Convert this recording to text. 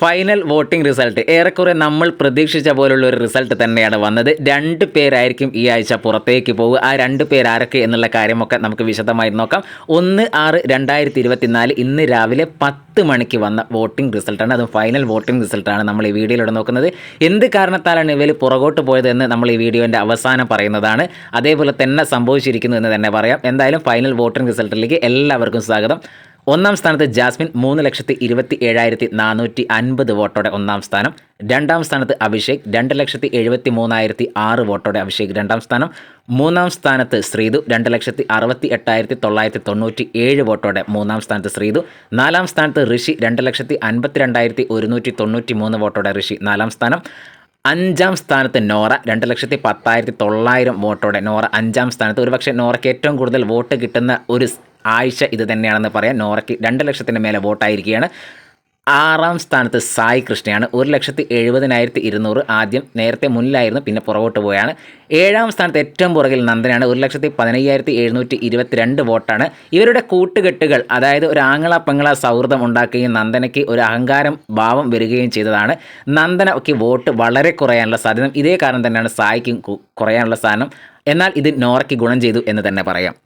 Final voting result ഏറെക്കുറെ നമ്മൾ പ്രതീക്ഷിച്ച പോലുള്ള ഒരു റിസൾട്ട് തന്നെയാണ് വന്നത്. രണ്ട് പേരായിരിക്കും ഈ ആഴ്ച പുറത്തേക്ക് പോകുക ആ രണ്ട് പേരാരൊക്കെ എന്നുള്ള കാര്യമൊക്കെ നമുക്ക് വിശദമായി നോക്കാം. ഒന്ന് ആറ് രണ്ടായിരത്തി ഇരുപത്തിനാല് ഇന്ന് രാവിലെ പത്ത് മണിക്ക് വന്ന വോട്ടിംഗ് റിസൾട്ടാണ് അതും ഫൈനൽ വോട്ടിംഗ് റിസൾട്ടാണ് നമ്മൾ ഈ വീഡിയോയിലൂടെ നോക്കുന്നത്. എന്ത് കാരണത്താലാണ് ഇവർ പുറകോട്ട് പോയത് എന്ന് നമ്മൾ ഈ വീഡിയോന്റെ അവസാനം പറയുന്നതാണ്. അതേപോലെ തന്നെ സംഭവിച്ചിരിക്കുന്നു എന്ന് തന്നെ പറയാം. എന്തായാലും ഫൈനൽ വോട്ടിംഗ് റിസൾട്ടിലേക്ക് എല്ലാവർക്കും സ്വാഗതം. ഒന്നാം സ്ഥാനത്ത് ജാസ്മിൻ മൂന്ന് ലക്ഷത്തി ഇരുപത്തി ഏഴായിരത്തി നാനൂറ്റി അൻപത് വോട്ടോടെ ഒന്നാം സ്ഥാനം. രണ്ടാം സ്ഥാനത്ത് അഭിഷേക് രണ്ട് ലക്ഷത്തി എഴുപത്തി മൂന്നായിരത്തി ആറ് വോട്ടോടെ അഭിഷേക് രണ്ടാം സ്ഥാനം. മൂന്നാം സ്ഥാനത്ത് ശ്രീതു രണ്ട് ലക്ഷത്തി അറുപത്തി എട്ടായിരത്തി തൊള്ളായിരത്തി തൊണ്ണൂറ്റി ഏഴ് വോട്ടോടെ മൂന്നാം സ്ഥാനത്ത് ശ്രീതു. നാലാം സ്ഥാനത്ത് ഋഷി രണ്ട് ലക്ഷത്തി അൻപത്തി രണ്ടായിരത്തി ഒരുന്നൂറ്റി തൊണ്ണൂറ്റി മൂന്ന് വോട്ടോടെ ഋഷി നാലാം സ്ഥാനം. അഞ്ചാം സ്ഥാനത്ത് നോറ രണ്ട് ലക്ഷത്തി പത്തായിരത്തി തൊള്ളായിരം വോട്ടോടെ നോറ അഞ്ചാം സ്ഥാനത്ത്. ഒരുപക്ഷെ നോറയ്ക്ക് ഏറ്റവും കൂടുതൽ വോട്ട് കിട്ടുന്ന ഒരു ആഴ്ച ഇത് തന്നെയാണെന്ന് പറയാം. നോറയ്ക്ക് രണ്ട് ലക്ഷത്തിന് മേലെ വോട്ടായിരിക്കുകയാണ്. ആറാം സ്ഥാനത്ത് സായി കൃഷ്ണയാണ്. ഒരു ലക്ഷത്തി എഴുപതിനായിരത്തി ഇരുന്നൂറ് ആദ്യം നേരത്തെ മുന്നിലായിരുന്നു പിന്നെ പുറകോട്ട് പോയാണ്. ഏഴാം സ്ഥാനത്ത് ഏറ്റവും പുറകിൽ നന്ദനാണ് ഒരു ലക്ഷത്തി പതിനയ്യായിരത്തി എഴുന്നൂറ്റി ഇരുപത്തിരണ്ട് വോട്ടാണ്. ഇവരുടെ കൂട്ടുകെട്ടുകൾ അതായത് ഒരു ആങ്ങള പെങ്ങള സൗഹൃദം ഉണ്ടാക്കുകയും നന്ദനയ്ക്ക് ഒരു അഹങ്കാരം ഭാവം വരികയും ചെയ്തതാണ്. നന്ദനയ്ക്ക് വോട്ട് വളരെ കുറയാനുള്ള സാധ്യത ഇതേ കാരണം തന്നെയാണ് സായിക്കും കുറയാനുള്ള സാധനം. എന്നാൽ ഇത് നോറയ്ക്ക് ഗുണം ചെയ്തു എന്ന് തന്നെ പറയാം.